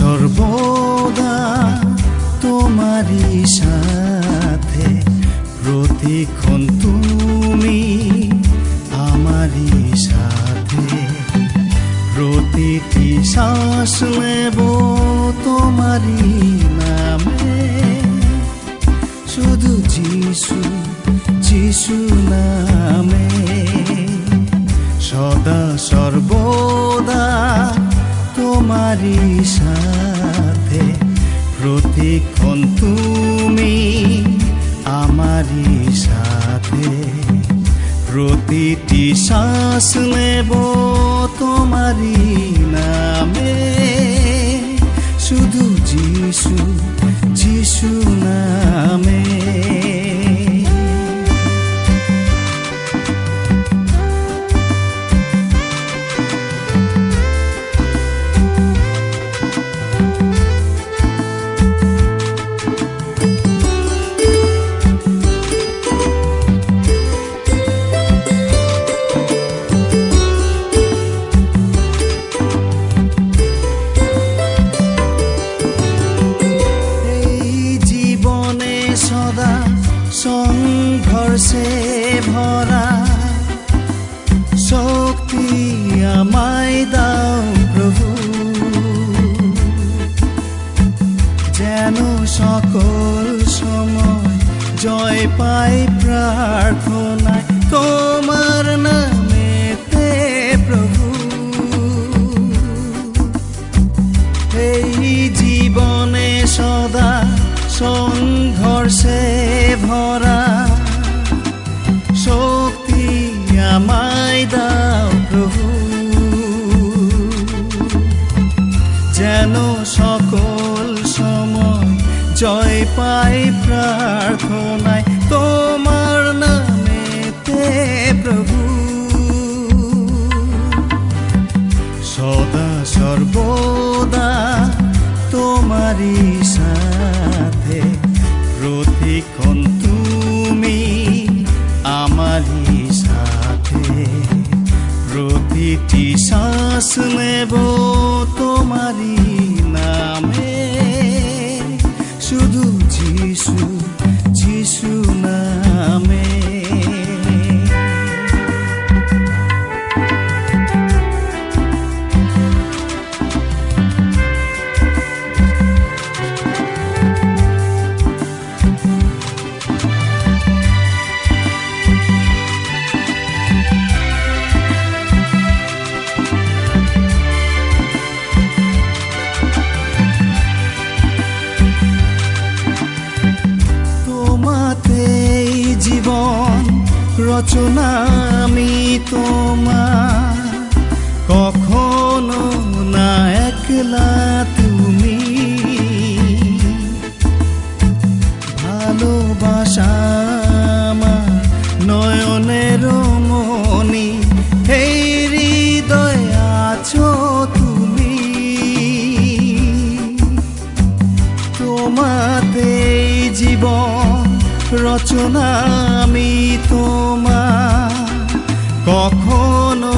সর্বদা তোমারই সাথে। প্রতিক্ষণ তুমি আমারই সাথে। প্রতিটি শ্বাস নেব তোমারই নামে। শুধু যিশু যিশু নামে। সদা সর্বদা তোমারই সাথে। প্রতিক্ষণ তুমি আমারই সাথে। প্রতিটি শ্বাস নেব তোমারই নামে। শুধু যিশু যিশু নামে। সকল সময় জয় পাই প্রার্থনায়। তোমার নামেতে প্রভু। এই জীবনে সদা সংঘর্ষে ভরা। শক্তি আমায় দাও প্রভু। যেন সকল সময় জয় পাই প্রার্থনায়, তোমার নামেতে প্রভু। সদা সর্বদা তোমারই সাথে, প্রতিক্ষণ তুমি আমারই সাথে। প্রতিটি শ্বাস নেব তোমারই নামে। শুধু যিশু যিশু নামে রচনা আমি তোমার। কখনো না একলা তুমি। ভালোবাসা আমার নয়নের মনি এই হৃদয় তুমি। তোমাতে জীবন রচনা কখনো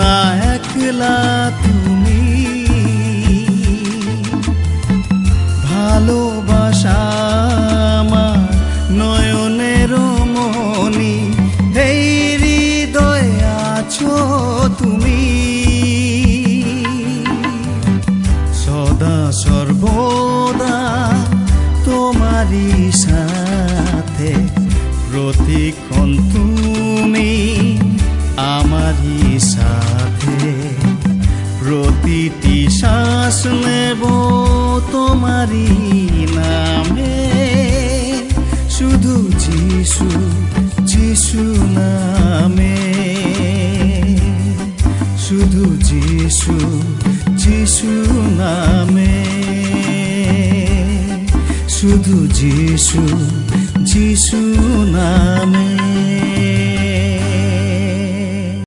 না একলা তুমি। ভালোবাসা আমার নয়নের মনি, এই হৃদয় আছো তুমি। সদা সর্বদা তোমারই সাথে প্রতিক্ষণ তোমারই নামে। শুধু যিশু যিশু নামে। শুধু যিশু যিশু নামে। শুধু যিশু যিশু নামে।